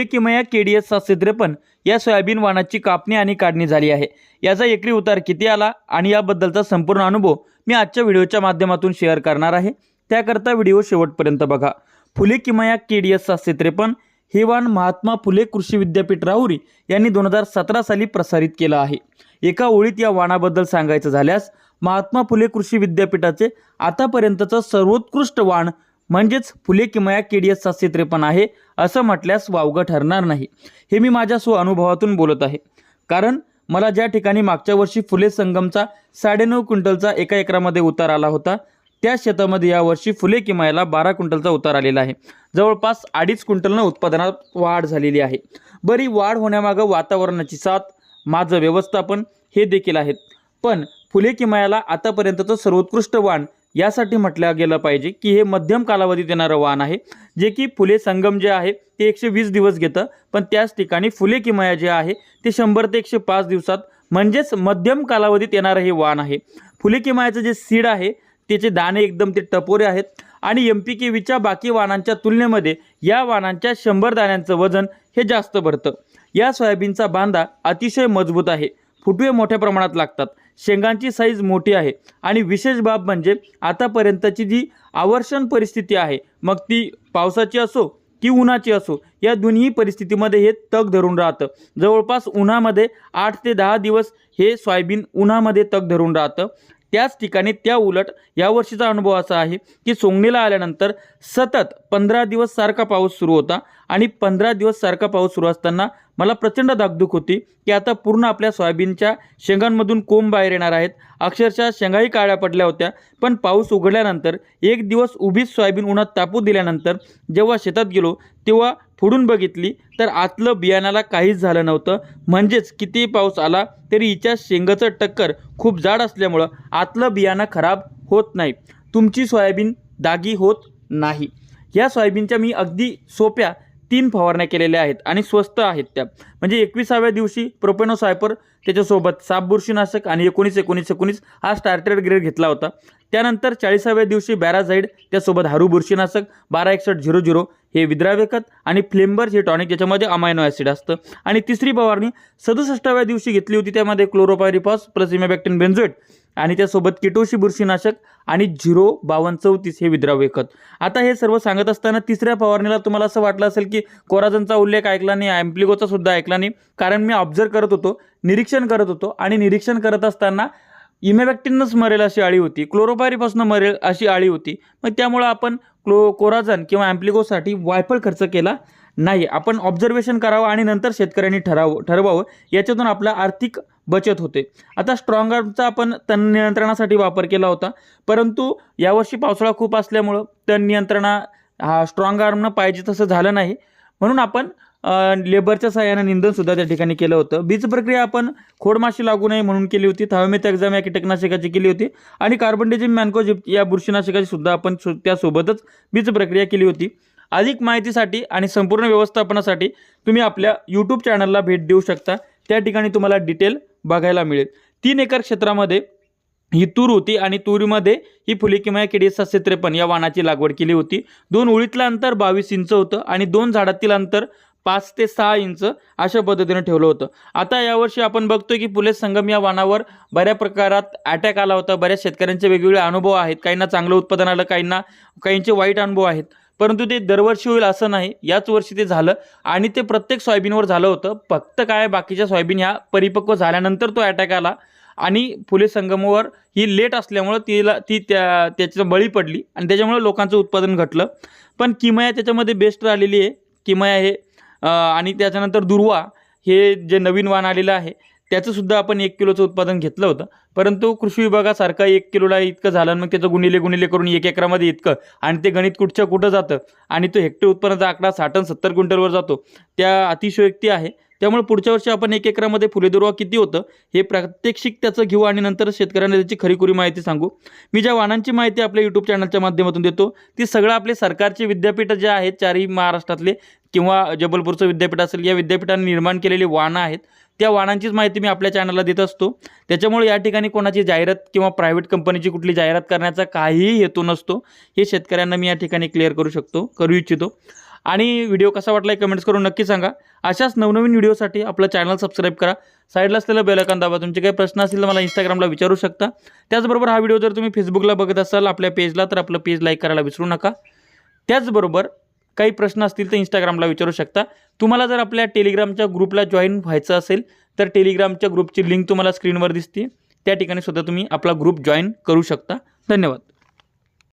फुले किमया K D S सातशे त्रेपन्न या सोयाबीन वाणाची कापणी आणि काढणी झाली आहे. याचा एकरी उतार किती आला आणि याबद्दलचा संपूर्ण अनुभव मी आजच्या व्हिडिओच्या माध्यमातून शेअर करणार आहे. त्याकरता व्हिडिओ शेवटपर्यंत बघा. फुले किमया के डी एस सातशे त्रेपन्न हे वाण महात्मा फुले कृषी विद्यापीठ राहुरी यांनी दोन हजार सतरा साली प्रसारित केलं आहे. एका ओळीत या वाणाबद्दल सांगायचं झाल्यास महात्मा फुले कृषी विद्यापीठाचे आतापर्यंतचं सर्वोत्कृष्ट वाण म्हणजेच फुले किमया के डी एस सातशे त्रेपन्न आहे असं म्हटल्यास वावगं ठरणार नाही. हे मी माझ्या स्वअनुभवातून बोलत आहे. कारण मला ज्या ठिकाणी मागच्या वर्षी फुले संगमचा साडेनऊ क्विंटलचा एका एकरामध्ये उतार आला होता त्या शेतामध्ये यावर्षी फुले किमायाला बारा क्विंटलचा उतार आलेला आहे. जवळपास अडीच क्विंटलनं उत्पादनात वाढ झालेली आहे. बरी वाढ होण्यामागं वातावरणाची साथ माझं व्यवस्थापन हे देखील आहेत. पण फुले किमायाला आतापर्यंतचं सर्वोत्कृष्ट वाण यासाठी म्हटलं गेलं पाहिजे की हे मध्यम कालावधीत येणारं वाण आहे जे की फुले संगम जे आहे ते एकशे वीस दिवस घेतं पण त्याच ठिकाणी फुले किमया जे आहे ते शंभर ते एकशे पाच दिवसात म्हणजेच मध्यम कालावधीत येणारं हे वाण आहे. फुले किमयाचं जे सीड आहे त्याचे दाणे एकदम ते टपोरे आहेत आणि एम पी के व्हीच्या बाकी वाहनांच्या तुलनेमध्ये या वाहनांच्या शंभर दाण्यांचं वजन हे जास्त भरतं. या सोयाबीनचा बांधा अतिशय मजबूत आहे. फुटवे मोठ्या प्रमाणात लागतात. शेंगांची साईज मोठी आहे. आणि विशेष बाब म्हणजे आतापर्यंतची जी आवर्षण परिस्थिती आहे मग ती पावसाची असो की उन्हाची असो या दोन्ही परिस्थितीमध्ये हे तग धरून राहतं. जवळपास उन्हामध्ये आठ ते दहा दिवस हे सोयाबीन उन्हामध्ये तग धरून राहतं. त्याच ठिकाणी त्या उलट यावर्षीचा अनुभव असा आहे की सोंगणीला आल्यानंतर सतत पंधरा दिवस सारखा पाऊस सुरू होता आणि पंधरा दिवस सारखा पाऊस सुरू असताना मला प्रचंड धाकधूक होती की आता पूर्ण आपल्या सोयाबीनच्या शेंगांमधून कोंब बाहेर येणार आहेत. अक्षरशः शेंगाही काळ्या पडल्या होत्या. पण पाऊस उघडल्यानंतर एक दिवस उभीच सोयाबीन उन्हात तापू दिल्यानंतर जेव्हा शेतात गेलो तेव्हा फोडून बघितली तर आतलं बियाण्याला काहीच झालं नव्हतं. म्हणजेच कितीही पाऊस आला तरी हिच्या शेंगाचं टक्कर खूप जाड असल्यामुळं आतलं बियाणं खराब होत नाही. तुमची सोयाबीन दागी होत नाही. या सोयाबीनच्या मी अगदी सोप्या तीन फवारण्या केलेल्या आहेत आणि स्वस्त आहेत त्या. म्हणजे एकविसाव्या दिवशी प्रोपेनो सायपर त्याच्यासोबत साप बुरशीनाशक आणि एकोणीस एकोणीस एकोणीस हा स्टार्टेड ग्रेड घेतला होता. त्यानंतर चाळीसाव्या दिवशी बॅराझाईड त्यासोबत हारू बुरशीनाशक बारा एकसष्ट झिरो झिरो हे विद्राव्यखत आणि फ्लेंबर्स हे टॉनिक ज्याच्यामध्ये अमायनो ॲसिड असतं. आणि तिसरी फवारणी सदुसष्टाव्या दिवशी घेतली होती त्यामध्ये क्लोरोपायरिफॉस प्लस इमॅबॅक्टिन बेन्झोएट आणि त्यासोबत किटोशी बुरशीनाशक आणि झिरो बावन्न चौतीस हे विद्राव्य खत आता हे सर्व सांगत असताना तिसऱ्या फवारणीला तुम्हाला असं वाटलं असेल की कोराजनचा उल्लेख ऐकला नाही ॲम्प्लिगोचा सुद्धा ऐकला नाही. कारण मी ऑब्झर्व करत होतो निरीक्षण करत होतो आणि निरीक्षण करत असताना इमेबॅक्टिनच मरेल अशी आळी होती क्लोरोपायरीपासून मरेल अशी आळी होती. मग त्यामुळं आपण क्लो कोराजन किंवा ॲम्प्लिकोसाठी वायफळ खर्च केला नाही. आपण ऑब्झर्वेशन करावं आणि नंतर शेतकऱ्यांनी ठरावं ठरवावं याच्यातून आपला आर्थिक बचत होते. आता स्ट्रॉंग आर्मचा आपण तण नियंत्रणासाठी वापर केला होता परंतु यावर्षी पावसाळा खूप असल्यामुळं तण नियंत्रणा हा स्ट्रॉंग आर्मनं पाहिजे तसं झालं नाही. म्हणून आपण लेबरच्या सहाय्यानं निंदनसुद्धा त्या ठिकाणी केलं होतं. बीज प्रक्रिया आपण खोडमाशी लागू नये म्हणून केली होती. थायोमेथ एक्झाम या कीटकनाशकाची केली होती. आणि कार्बन डिझिम मॅन्कोजिप या बुरशीनाशकाची सुद्धा आपण सु- त्यासोबतच बीज प्रक्रिया केली होती. अधिक माहितीसाठी आणि संपूर्ण व्यवस्थापनासाठी तुम्ही आपल्या यूट्यूब चॅनलला भेट देऊ शकता. त्या ठिकाणी तुम्हाला डिटेल बघायला मिळेल. तीन एकर क्षेत्रामध्ये ही तूर होती आणि तुरीमध्ये ही फुले किडी केडी सातशे त्रेपन्न या वाणाची लागवड केली होती. दोन ओळीतलं अंतर बावीस इंच होतं आणि दोन झाडातील अंतर पाच ते सहा इंच अशा पद्धतीने ठेवलं होतं. आता यावर्षी आपण बघतोय की फुले संगम या वाणावर बऱ्या प्रकारात अटॅक आला होता. बऱ्याच शेतकऱ्यांचे वेगवेगळे अनुभव आहेत. काहींना चांगलं उत्पादन आलं काहींना काहींचे वाईट अनुभव आहेत. परंतु ते दरवर्षी होईल असं नाही. याच वर्षी ते झालं आणि ते प्रत्येक सोयाबीनवर झालं होतं. फक्त काय बाकीच्या सोयाबीन ह्या परिपक्व झाल्यानंतर तो अटॅक आला आणि फुले संगमवर ही लेट असल्यामुळं तिला ती त्या त्याचं बळी पडली आणि त्याच्यामुळं लोकांचं उत्पादन घटलं. पण किमया त्याच्यामध्ये बेस्ट राहिलेली आहे. किमया हे आणि त्याच्यानंतर दुर्वा हे जे नवीन वाण आलेलं आहे त्याचंसुद्धा आपण एक किलोचं उत्पादन घेतलं होतं. परंतु कृषी विभागासारखा एक किलोला इतकं झालं मग त्याचं गुणिले गुणिले करून एक एकरामध्ये इतकं. आणि ते गणित कुठच्या कुठं जातं? आणि तो हेक्टर उत्पन्नाचा आकडा साठ सत्तर क्विंटलवर जातो. त्या अतिशयोक्ती आहे. त्यामुळे पुढच्या वर्षी आपण एक एकरामध्ये फुले दुर्वा किती होतं हे प्रात्यक्षिक त्याचं घेऊ आणि नंतर शेतकऱ्यांना त्याची खरीखुरी माहिती सांगू. मी ज्या वाणांची माहिती आपल्या यूट्यूब चॅनलच्या माध्यमातून देतो ती सगळं आपले सरकारचे विद्यापीठं जे आहेत चारही महाराष्ट्रातले किंवा जबलपूरचं विद्यापीठ असेल या विद्यापीठाने निर्माण केलेली वाणं आहेत त्या वाणांचीच माहिती मी आपल्या चॅनलला देत असतो. त्याच्यामुळे या ठिकाणी कोणाची जाहिरात किंवा प्रायव्हेट कंपनीची कुठली जाहिरात करण्याचा काहीही हेतू नसतो. हे शेतकऱ्यांना मी या ठिकाणी क्लिअर करू शकतो करू इच्छितो. आणि व्हिडिओ कसा वाटला आहे कमेंट्स करून नक्की सांगा. अशाच नवनवीन व्हिडिओसाठी आपलं चॅनल सबस्क्राईब करा. साईडला असलेलं बेलकन दाबा. तुमचे काही प्रश्न असतील तर मला इंस्टाग्रामला विचारू शकता. त्याचबरोबर हा व्हिडिओ जर तुम्ही फेसबुकला बघत असाल आपल्या पेजला तर आपलं पेज लाईक करायला विसरू नका. त्याचबरोबर काही प्रश्न असतील तर इंस्टाग्रामला विचारू शकता. तुम्हाला जर आपल्या टेलिग्रामच्या ग्रुपला जॉईन व्हायचं असेल तर टेलिग्रामच्या ग्रुपची लिंक तुम्हाला स्क्रीनवर दिसते. त्या ठिकाणी सुद्धा तुम्ही आपला ग्रुप जॉईन करू शकता. धन्यवाद.